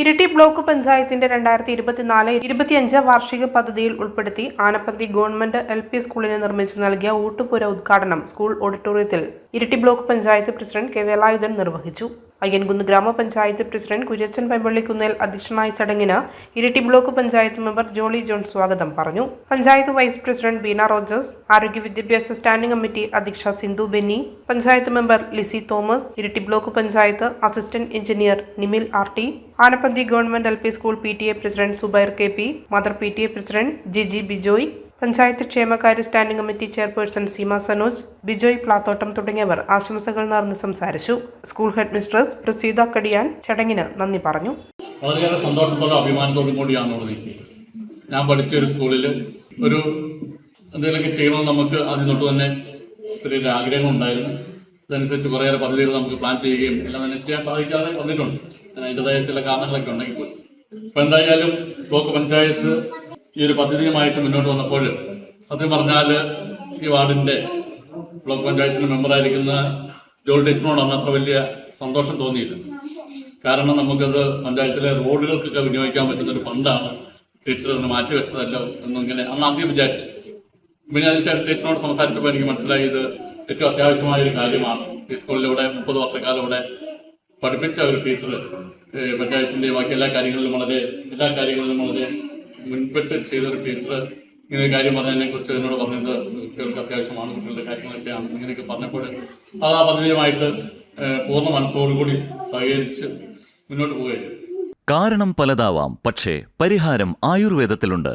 Iritty block പഞ്ചായത്തിന്റെ രണ്ടായിരത്തി ഇരുപത്തിനാല് ഇരുപത്തിയഞ്ച് വാർഷിക പദ്ധതിയിൽ ഉൾപ്പെടുത്തി ആനപ്പന്തി ഗവൺമെന്റ് എൽ പി സ്കൂളിന് നിർമ്മിച്ചു നൽകിയ ഊട്ടുപുര ഉദ്ഘാടനം സ്കൂൾ ഓഡിറ്റോറിയത്തിൽ. Iritty block panchayat president K Velayudhan നിർവഹിച്ചു. അയ്യൻകുന്ന് ഗ്രാമപഞ്ചായത്ത് പ്രസിഡന്റ് കുര്യച്ചൻ പൈമ്പള്ളിക്കുന്നേൽ അധ്യക്ഷനായ ചടങ്ങിന് ഇരിട്ടി ബ്ലോക്ക് പഞ്ചായത്ത് മെമ്പർ ജോളി ജോൺ സ്വാഗതം പറഞ്ഞു. പഞ്ചായത്ത് വൈസ് പ്രസിഡന്റ് ബീന റോജേഴ്സ് ആരോഗ്യ വിദ്യാഭ്യാസ സ്റ്റാൻഡിംഗ് കമ്മിറ്റി അധ്യക്ഷ Sindhu Benny panchayat member Lizy Thomas Iritty block panchayat assistant engineer Nimil R T Anappanthi government L P school P T A president Zubair K P mother P T A president G Bijoy panchayat ക്ഷേമകാര്യ standing committee chairperson Seema Sanoj Bijoy Plathottam തുടങ്ങിയവർ ആശംസകൾ നേർന്ന് സംസാരിച്ചു. School head mistress Praseetha Kadiyan ചടങ്ങിന് നന്ദി പറഞ്ഞു. വളരെയേറെ സന്തോഷത്തോടും അഭിമാനത്തോടും കൂടിയാണ് ഞാൻ പഠിച്ച ഒരു സ്കൂളിൽ ഒരു എന്തെങ്കിലുമൊക്കെ ചെയ്യണം നമുക്ക് തൊട്ട് തന്നെ ചെറിയൊരു ആഗ്രഹം ഉണ്ടായിരുന്നു. അതനുസരിച്ച് കുറേയേറെ പദ്ധതികൾ നമുക്ക് പ്ലാൻ ചെയ്യുകയും എല്ലാം തന്നെ ചെയ്യാൻ സാധിക്കാതെ വന്നിട്ടുണ്ട്. അതിന്റെതായ ചില കാരണങ്ങളൊക്കെ ഉണ്ടെങ്കിൽ പോലും. അപ്പോൾ എന്തായാലും ബ്ലോക്ക് പഞ്ചായത്ത് ഈ ഒരു പദ്ധതിയുമായിട്ട് മുന്നോട്ട് വന്നപ്പോൾ സത്യം പറഞ്ഞാൽ ഈ വാർഡിന്റെ ബ്ലോക്ക് പഞ്ചായത്തിന്റെ മെമ്പറായിരിക്കുന്ന ജോൾ അന്ന് അത്ര വലിയ സന്തോഷം തോന്നിയിരുന്നു കാരണം നമുക്കത് പഞ്ചായത്തിലെ റോഡുകൾക്കൊക്കെ വിനിയോഗിക്കാൻ പറ്റുന്ന ഒരു ഫണ്ടാണ് ടീച്ചർ അതിന് മാറ്റി വെച്ചതല്ലോ എന്നിങ്ങനെ അന്ന് ആദ്യം വിചാരിച്ചു. പിന്നെ അതിനുശേഷം ടീച്ചറിനോട് സംസാരിച്ചപ്പോൾ എനിക്ക് മനസ്സിലായി ഇത് ഏറ്റവും അത്യാവശ്യമായ ഒരു കാര്യമാണ്. ഈ സ്കൂളിലൂടെ മുപ്പത് വർഷക്കാലം ഇവിടെ പഠിപ്പിച്ച ഒരു ടീച്ചർ പഞ്ചായത്തിന്റെ ബാക്കി എല്ലാ കാര്യങ്ങളിലും വളരെ എല്ലാ കാര്യങ്ങളിലും വളരെ മുൻപിട്ട് ചെയ്ത ഒരു ടീച്ചർ ഇങ്ങനെ കാര്യം പറഞ്ഞതിനെ കുറിച്ച് എന്നോട് പറഞ്ഞത് കുട്ടികൾക്ക് അത്യാവശ്യമാണ് കുട്ടികളുടെ കാര്യങ്ങളൊക്കെയാണ് ഇങ്ങനെയൊക്കെ പറഞ്ഞപ്പോൾ അത് ആ പദ്ധതിയുമായിട്ട് പൂർണ മനസ്സോടുകൂടി സഹകരിച്ച് മുന്നോട്ട് പോവുകയായിരുന്നു. കാരണം പലതാവാം പക്ഷേ പരിഹാരം ആയുർവേദത്തിലുണ്ട്.